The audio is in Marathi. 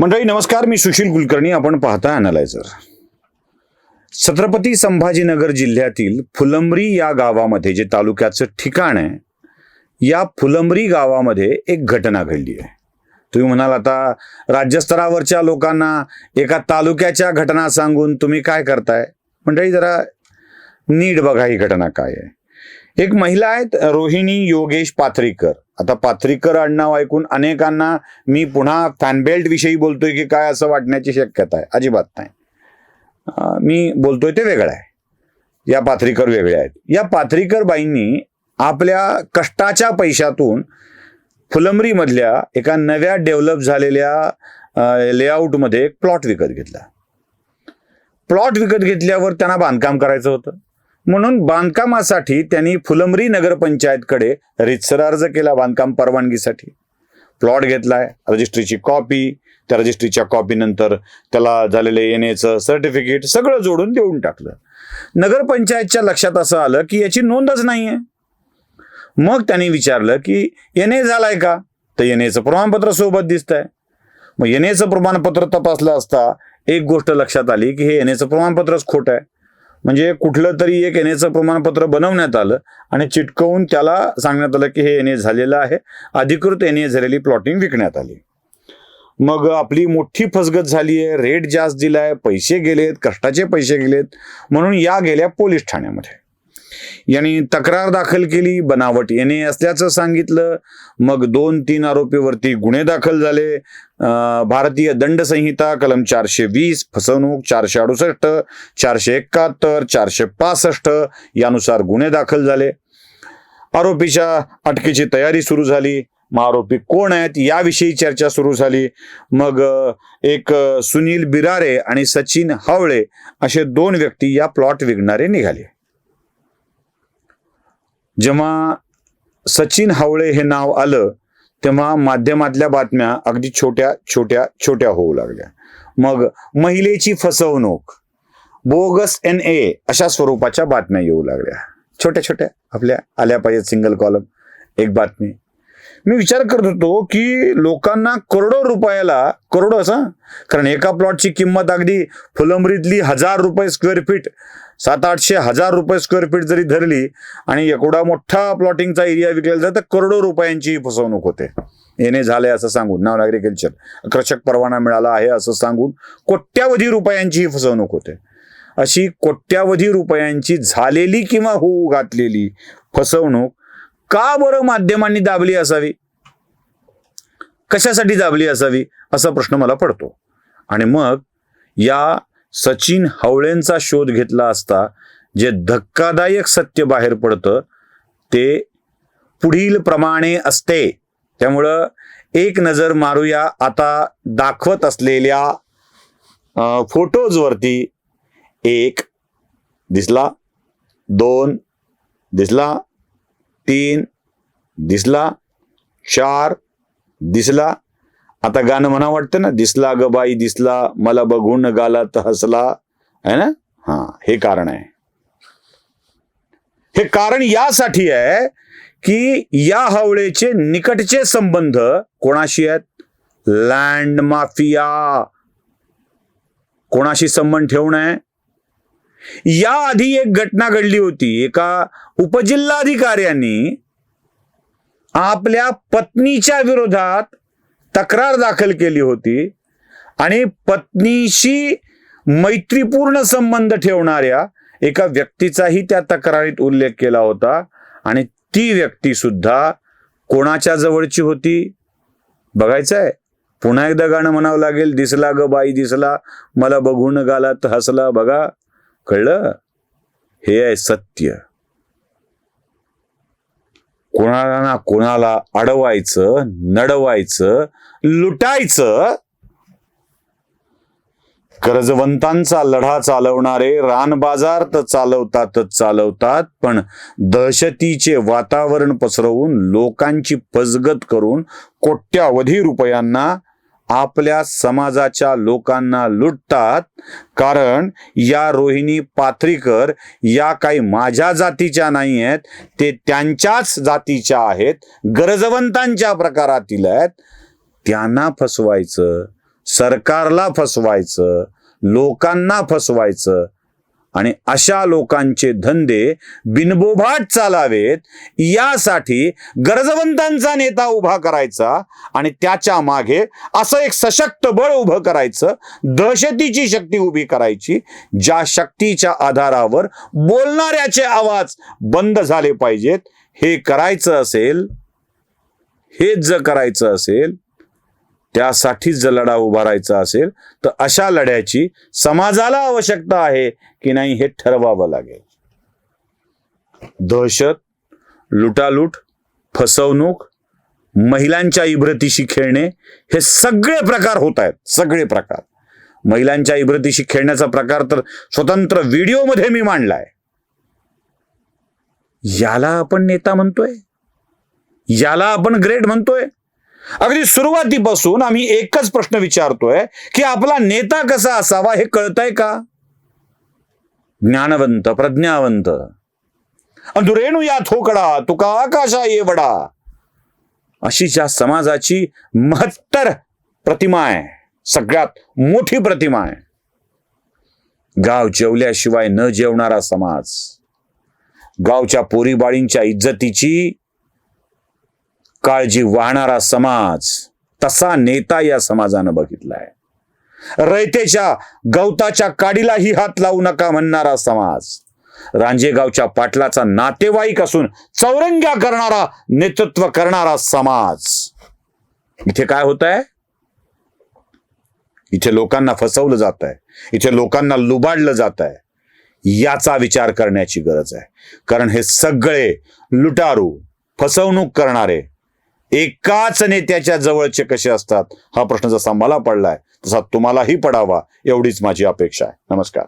मंडळी नमस्कार मी सुशील कुलकर्णी. आपण पाहता अनालायझर छत्रपती संभाजीनगर जिल्ह्यातील फुलंबरी या गावामध्ये जे तालुक्याचं ठिकाण आहे या फुलंबरी गावामध्ये एक घटना घडली आहे. तुम्ही म्हणाल आता राज्यस्तरावरच्या लोकांना एका तालुक्याच्या घटना सांगून तुम्ही काय करताय? मंडळी जरा नीट बघा ही घटना काय आहे. एक महिला आहेत रोहिणी योगेश पाथरीकर. आता पाथरीकर आडनाव ऐकून अनेकांना मी पुन्हा फॅनबेल्ट विषयी बोलतोय की काय असं वाटण्याची शक्यता आहे. अजिबात नाही. मी बोलतोय ते वेगळं आहे. या पाथरीकर वेगळे आहेत. या पाथरीकर बाईंनी आपल्या कष्टाच्या पैशातून फुलंबरीमधल्या एका नव्या डेव्हलप झालेल्या लेआउटमध्ये एक प्लॉट विकत घेतला. प्लॉट विकत घेतल्यावर त्यांना बांधकाम करायचं होतं. म्हणून बांधकामासाठी त्यांनी फुलंब्री नगरपंचायतकडे रितसर अर्ज केला बांधकाम परवानगीसाठी. प्लॉट घेतलाय रजिस्ट्रीची कॉपी त्या रजिस्ट्रीच्या कॉपीनंतर त्याला झालेलं एन एचं सर्टिफिकेट सगळं जोडून देऊन टाकलं. नगरपंचायतच्या लक्षात असं आलं की याची नोंदच नाही आहे मग त्यांनी विचारलं की एन ए झालाय का? तर एन एचं प्रमाणपत्र सोबत दिसतंय. मग एन एचं प्रमाणपत्र तपासलं असता एक गोष्ट लक्षात आली की हे एन एचं प्रमाणपत्रच खोटं आहे. म्हणजे कुठलं तरी एक एन एचं प्रमाणपत्र बनवण्यात आलं आणि चिटकवून त्याला सांगण्यात आलं की हे एन ए झालेलं आहे. अधिकृत एन ए झालेली प्लॉटिंग विकण्यात आली. मग आपली मोठी फसगत झाली आहे रेट जास्त दिलाय पैसे गेलेत कष्टाचे पैसे गेलेत. म्हणून या गेल्या पोलीस ठाण्यामध्ये. यांनी तक्रार दाखल केली बनावट येणे असल्याचं सांगितलं. मग दोन तीन आरोपीवरती गुन्हे दाखल झाले. अं, भारतीय दंड संहिता कलम चारशे वीस फसवणूक चारशे अडुसष्ट चारशे एकाहत्तर चारशे पासष्ट यानुसार गुन्हे दाखल झाले. आरोपीच्या अटकेची तयारी सुरू झाली. मग आरोपी कोण आहेत याविषयी चर्चा सुरू झाली. मग एक सुनील बिरारे आणि सचिन हावळे असे दोन व्यक्ती या प्लॉट विकणारे निघाले. जेव्हा सचिन हावळे हे नाव आलं तेव्हा माध्यमातल्या बातम्या अगदी छोट्या छोट्या छोट्या होऊ लागल्या. मग महिलेची फसवणूक बोगस एन ए अशा स्वरूपाच्या बातम्या येऊ लागल्या. छोट्या छोट्या आपल्या आल्या पाहिजेत सिंगल कॉलम एक बातमी. मी विचार करत होतो की लोकांना करोडो रुपयाला करोडो असा कारण एका प्लॉटची किंमत अगदी फुलंबरीतली हजार रुपये स्क्वेअर फीट सात आठशे हजार रुपये स्क्वेअर फीट जरी धरली आणि एवढा मोठा प्लॉटिंगचा एरिया विकलेला जात तर करोडो रुपयांची फसवणूक होते. येणे झाले असं सांगून नाव ॲग्रिकल्चर कृषक परवाना मिळाला आहे असं सांगून कोट्यावधी रुपयांची फसवणूक होते. अशी कोट्यावधी रुपयांची झालेली किंवा होऊ घातलेली फसवणूक का बरं माध्यमांनी दाबली असावी? कशासाठी दाबली असावी? असा प्रश्न मला पडतो. आणि मग या सचिन हवळेंचा शोध घेतला असता जे धक्कादायक सत्य बाहेर पडतं ते पुढील प्रमाणे असते. त्यामुळं एक नजर मारूया आता दाखवत असलेल्या फोटोजवरती एक दिसला दोन दिसला तीन दिसला चार दिसला आता गाणं म्हणा वाटतं ना दिसला ग बाई दिसला मला बघून गालात हसला है ना? हा हे कारण आहे. हे कारण यासाठी आहे की या हवळेचे निकटचे संबंध कोणाशी आहेत? Land mafia. कोणाशी संबंध ठेवणं आहे? याआधी एक घटना घडली होती. एका उपजिल्हाधिकाऱ्यांनी आपल्या पत्नीच्या विरोधात तक्रार दाखल केली होती आणि पत्नीशी मैत्रीपूर्ण संबंध ठेवणाऱ्या एका व्यक्तीचाही त्या तक्रारीत उल्लेख केला होता आणि ती व्यक्ती सुद्धा कोणाच्या जवळची होती? बघायचं आहे पुन्हा एकदा गाणं म्हणावं लागेल दिसला ग बाई दिसला. मला बघून गालात हसला बघा. कळलं? हे आहे सत्य. कोणाला ना कोणाला अडवायचं नडवायचं लुटायचं. कर्जवंतांचा लढा चालवणारे रानबाजार तर चालवतातच चालवतात पण दहशतीचे वातावरण पसरवून लोकांची फसगत करून कोट्यावधी रुपयांना आपल्या समाजाच्या लोकांना लुटतात. कारण या रोहिणी पाथरीकर या काही माझ्या जातीच्या नाही आहेत ते त्यांच्याच जातीच्या आहेत. गरजवंतांच्या प्रकारातील आहेत. त्यांना फसवायचं सरकारला फसवायचं लोकांना फसवायचं आणि अशा लोकांचे धंदे बिनबोभाट चालावेत यासाठी गरजवंतांचा नेता उभा करायचा आणि त्याच्यामागे असं एक सशक्त बळ उभं करायचं दहशतीची शक्ती उभी करायची ज्या शक्तीच्या आधारावर बोलणाऱ्याचे आवाज बंद झाले पाहिजेत. हे करायचं असेल हेच जर करायचं असेल त्यासाठीच जर लढा उभारायचा असेल तर अशा लढ्याची समाजाला आवश्यकता आहे की नाही हे ठरवावं लागेल. दहशत लुटालूट फसवणूक महिलांच्या इब्रतीशी खेळणे हे सगळे प्रकार होत आहेत सगळे प्रकार. महिलांच्या इब्रतीशी खेळण्याचा प्रकार तर स्वतंत्र व्हिडिओमध्ये मी मांडलाय. याला आपण नेता म्हणतोय? याला आपण ग्रेट म्हणतोय? अगदी सुरुवातीपासून आम्ही एकच प्रश्न विचारतोय की आपला नेता कसा असावा हे कळतंय का? ज्ञानवंत प्रज्ञावंत. अंधुरेणू या थोकडा तुका आकाशा ये वडा? अशी ज्या समाजाची महत्तर प्रतिमा आहे सगळ्यात मोठी प्रतिमा आहे. गाव जेवल्याशिवाय न जेवणारा समाज गावच्या पोरीबाळींच्या इज्जतीची काळजी वाहणारा समाज तसा नेता या समाजानं बघितलाय. रयतेच्या गवताच्या काडीलाही हात लावू नका म्हणणारा समाज रांजेगावच्या पाटलाचा नातेवाईक असून चौरंग्या करणारा नेतृत्व करणारा समाज. इथे काय होत आहे इथे लोकांना फसवलं जात आहे इथे लोकांना लुबाडलं जात आहे याचा विचार करण्याची गरज आहे. कारण हे सगळे लुटारू फसवणूक करणारे एकाच नेत्याच्या जवळचे कसे असतात? हा प्रश्न जसा मला पडलाय तसा तुम्हालाही पडावा एवढीच माझी अपेक्षा आहे. नमस्कार.